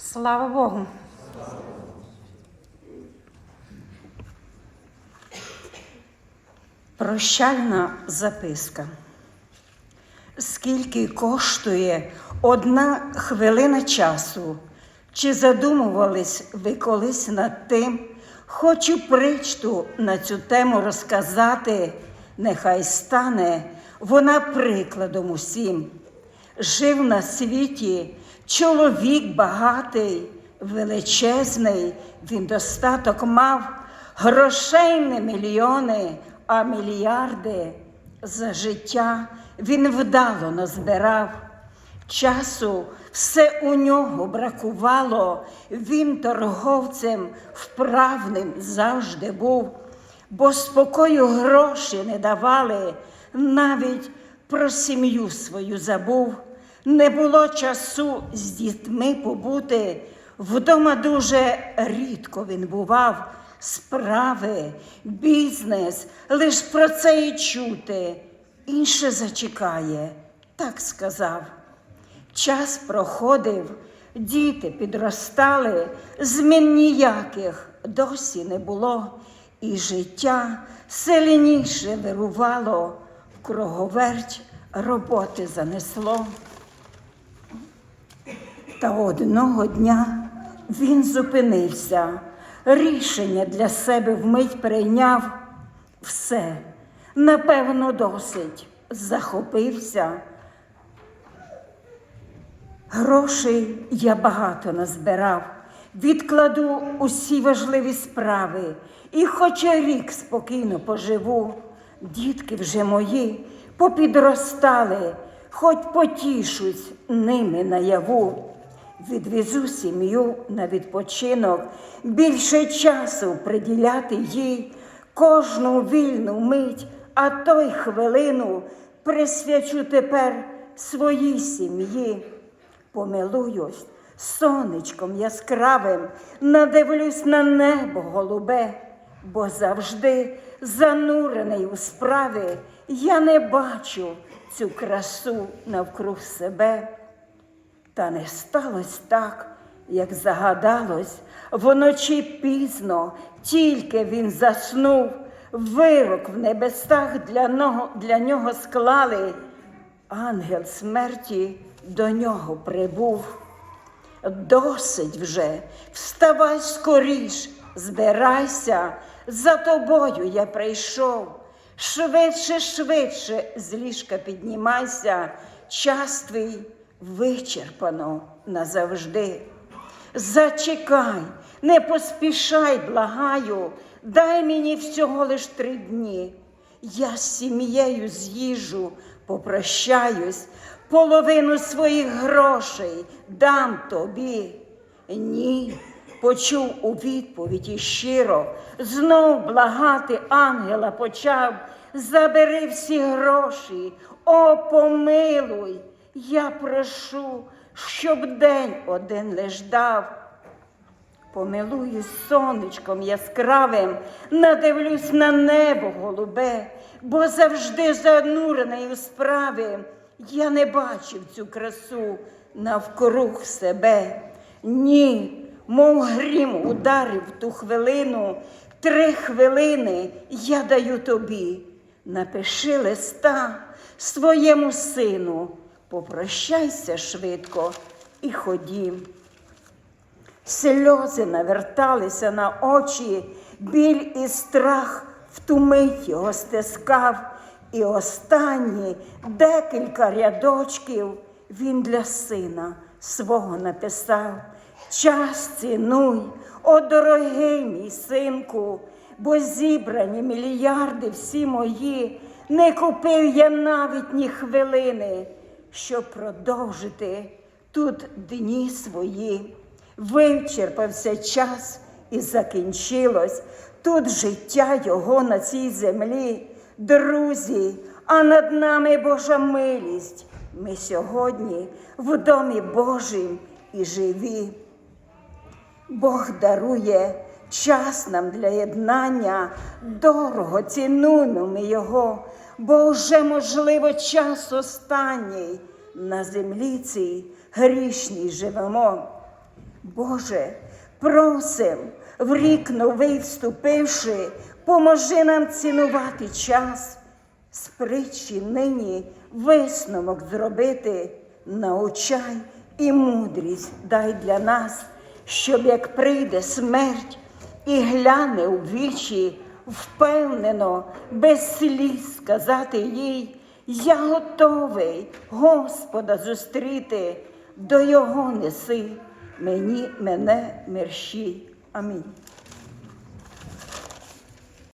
Слава Богу. Прощальна записка. Скільки коштує одна хвилина часу? Чи задумувались ви колись над тим? Хочу причту на цю тему розказати, нехай стане вона прикладом усім. Жив на світі чоловік багатий, величезний, він достаток мав, грошей не мільйони, а мільярди. За життя він вдало назбирав. Часу все у нього бракувало, він торговцем вправним завжди був, бо спокою гроші не давали, навіть про сім'ю свою забув. Не було часу з дітьми побути, вдома дуже рідко він бував. Справи, бізнес, лиш про це і чути. Інше зачекає, так сказав. Час проходив, діти підростали, змін ніяких досі не було, і життя сильніше вирувало, круговерть роботи занесло. Та одного дня він зупинився, рішення для себе вмить прийняв. Все, напевно, досить. Захопився. Грошей я багато назбирав, відкладу усі важливі справи, і хоч я рік спокійно поживу, дітки вже мої попідростали, хоч потішусь ними наяву. Відвезу сім'ю на відпочинок, більше часу приділяти їй, кожну вільну мить, а то й хвилину присвячу тепер своїй сім'ї. Помилуюсь сонечком яскравим, надивлюсь на небо голубе, бо завжди занурений у справи, я не бачу цю красу навкруг себе. Та не сталося так, як загадалось, вночі пізно, тільки він заснув, вирок в небесах для нього, для нього склали. Ангел смерті до нього прибув. Досить вже, вставай скоріш, збирайся, за тобою я прийшов. Швидше, швидше з ліжка піднімайся, час твій вичерпано назавжди. Зачекай, не поспішай, благаю, дай мені всього лиш три дні. Я з сім'єю з'їжу, попрощаюсь, половину своїх грошей дам тобі. Ні, почув у відповідь і щиро, знов благати ангела почав. Забери всі гроші, о, помилуй, я прошу, щоб день один лиш дав. Помилуюсь сонечком яскравим, надивлюсь на небо голубе, бо завжди занурений у справи. Я не бачив цю красу навкруг себе. Ні, мов грім ударив ту хвилину, три хвилини я даю тобі. Напиши листа своєму сину, попрощайся швидко і ходім. Сльози наверталися на очі, біль і страх в ту мить його стискав, і останні декілька рядочків він для сина свого написав. Час цінуй, о дорогий мій синку, бо зібрані мільярди всі мої, не купив я навіть ні хвилини, щоб продовжити тут дні свої. Вичерпався час і закінчилось тут життя його на цій землі. Друзі, а над нами Божа милість. Ми сьогодні в домі Божим і живі. Бог дарує час нам для єднання, дорого цінуємо ми його, бо вже, можливо, час останній на землі цій грішній живемо. Боже, просим, в рік новий вступивши, поможи нам цінувати час, з притчі нині висновок зробити, научай і мудрість дай для нас, щоб як прийде смерть і гляне у вічі, впевнено, без сліз сказати їй, я готовий Господа зустріти, до Його неси, мені мене мерщій. Амінь.